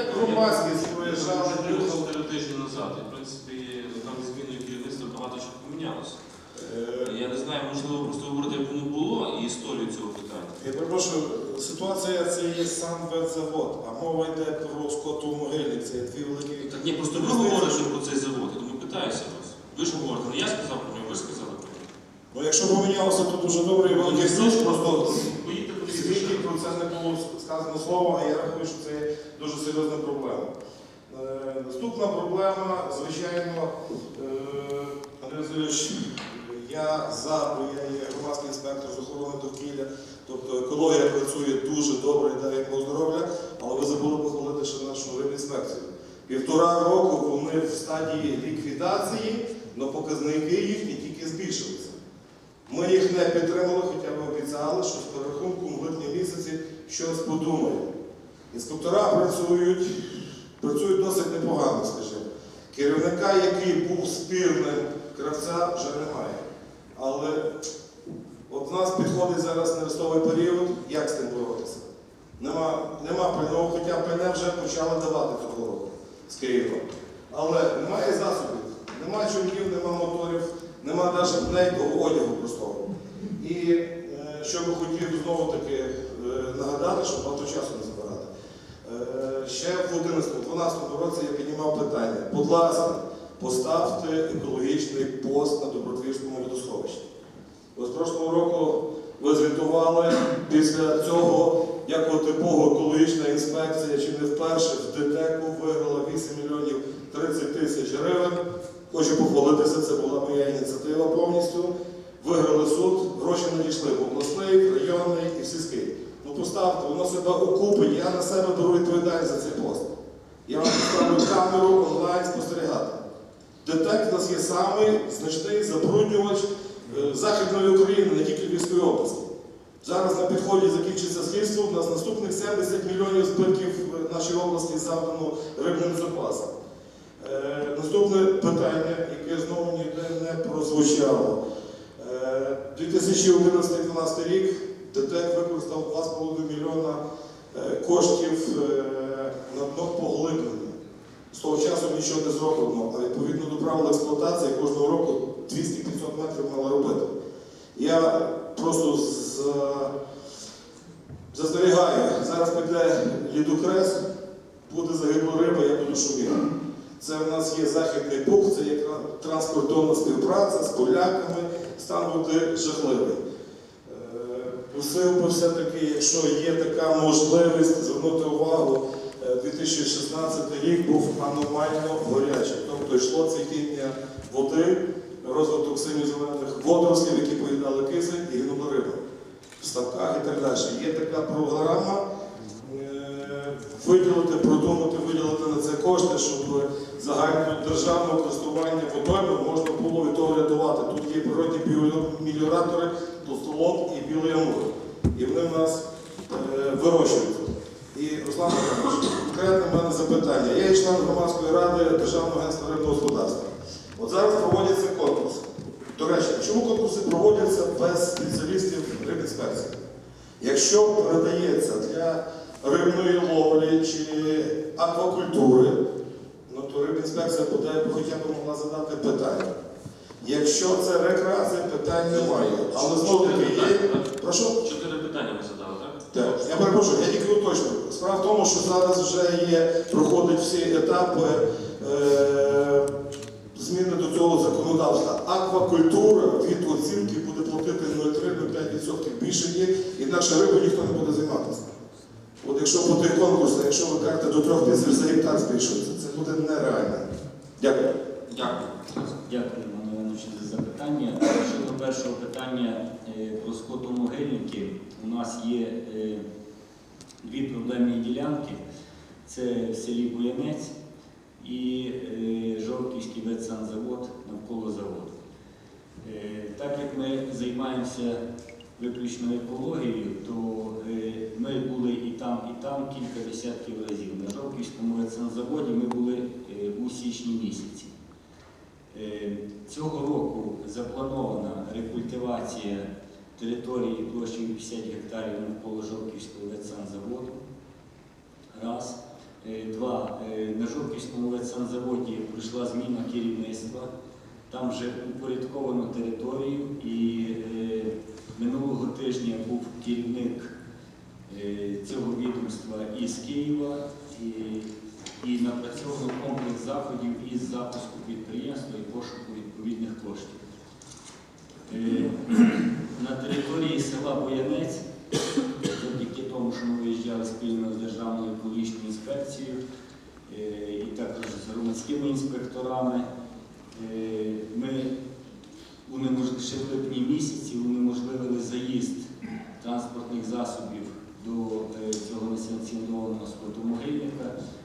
як громадськість проїжджала, вже тижні назад. І, в принципі, там зміною керівництва багато що помінялося. Е, Я не знаю, можливо, просто говорити, як воно було і історію цього питання. Я перепрошую, ситуація це є сам ветзавод, а мова йде про скоту могильник, це є дві великі. Так ні, просто ви говорите про цей завод, я тому питаюся вас. Ви ж говорите, не я сказав про нього, ви сказали про нього. Ну якщо помінялося, то дуже добре, і Ну, великий плюс, просто Поїдьте в подивіться. світі про це не було сказано слово, а я рахую, що це дуже серйозна проблема. Е, Наступна проблема, звичайно, е, Андрій Васильович, я за, бо я є громадський інспектор з охорони довкілля, тобто екологія працює дуже добре, дай йому здоров'я, але ви забули похвалити ще нашу рибінспекцію. Півтора року вони в стадії ліквідації, але показники їхні тільки збільшилися. Ми їх не підтримали, обіцяли, що з перерахунком в липні місяці щось подумаємо. Інспектора працюють, працюють досить непогано, скажімо. Керівника, який був спірним кравця, вже немає. Але от в нас підходить зараз нерестовий період, як з тим боротися? Нема, нема пального, хоча пальне вже почали давати цього року з Києва. Але немає засобів, немає чоловіків, немає моторів, немає навіть одягу простого. І що би хотів знову таки е, нагадати, щоб багато часу не забирати. Е, ще в 2011-2012 році я піднімав питання. Будь ласка, поставте екологічний пост на Добротвірському водосховищі. Ось прошлого року ви звітували після цього, як типова екологічна інспекція, чи не вперше в ДТЕКу виграла 8 мільйонів 30 тисяч гривень. Хочу похвалитися, це була моя ініціатива повністю. Виграли суд, гроші надійшли в обласний, районний і сільський. Ну поставте, воно себе окупить, я на себе беру відповідальність за цей пост. Я вам поставлю камеру онлайн спостерігати. ДТЕК у нас є самий значний забруднювач е, Західної України, не тільки Львівської області. Зараз на підході закінчиться слідство, у нас наступних 70 мільйонів збитків в нашій області завдано рибним запасам. Е, Наступне питання, яке знову ніде не прозвучало. Е, 2011-2012 рік ДТЕК використав 2,5 мільйона е, коштів е, на дно поглиблення. З того часу нічого не зроблено, а відповідно до правил експлуатації кожного року 200-500 метрів мали робити. Я просто з, застерігаю, зараз піде лідокрес, буде загибла риба. Це в нас є західний бук, це є тра- транспортовна співпраця з поляками, стан буде жахливий. Е, Просив би все-таки, якщо є така можливість звернути увагу, е, 2016 рік був аномально горячий. Тобто йшло цвітіння води, розвиток синіх зелених водорослів, які поїдали кисень і гинула риба. В ставках і так далі. Є така програма. Виділити, продумати, виділити на це кошти, щоб загальнодержавне користування водойми можна було від того рятувати. Тут є природні біомеліоратори, толстолоб і білий амур. І вони в нас е, вирощуються. І Руслан конкретне в мене запитання. Я є член громадської ради Державного агентства рибного господарства. От зараз проводяться конкурси. До речі, чому конкурси проводяться без спеціалістів рибінспекції? Якщо передається для рибної ловлі чи аквакультури, ну то рибінспекція буде хоча б могла задати питання. Якщо це рекреація, питань немає. Але знову таки є. Прошу. Чотири питання ви задали, так? Так, я перепрошую, я тільки уточнюю. Справа в тому, що зараз вже є, проходять всі етапи е, зміни до цього законодавства. Аквакультура від оцінки буде платити 0,3-0,5% більше є, інакше рибу ніхто не буде займатися. От якщо по тих конкурсах, якщо ви кажете до 3 тисяч за гектар збільшується, це буде нереально. Дякую. Дякую. Дякую, Іван Іванович, за запитання. Щодо першого питання е, про скотомогильники, у нас є е, дві проблемні ділянки. Це в селі Буянець і е, Жовківський ветсанзавод навколо заводу. Е, Так як ми займаємося виключно екологією, то е, ми були і там, і там кілька десятків разів. На Жовківському ветсанзаводі ми були е, у січні місяці. Е, Цього року запланована рекультивація території площею 50 гектарів навколо Жовківського ветсанзаводу. Раз. Два. На Жовківському ветсанзаводі прийшла зміна керівництва. Там вже упорядковано територію і минулого тижня був керівник е, цього відомства із Києва і, і напрацьовано комплекс заходів із запуску підприємства і пошуку відповідних коштів. Е, На території села Боянець, завдяки тому, що ми виїжджали спільно з Державною екологічною інспекцією е, і також з громадськими інспекторами, ми унеможливили ще в липні місяці заїзд транспортних засобів до е, цього несанкціонованого скотомогильника і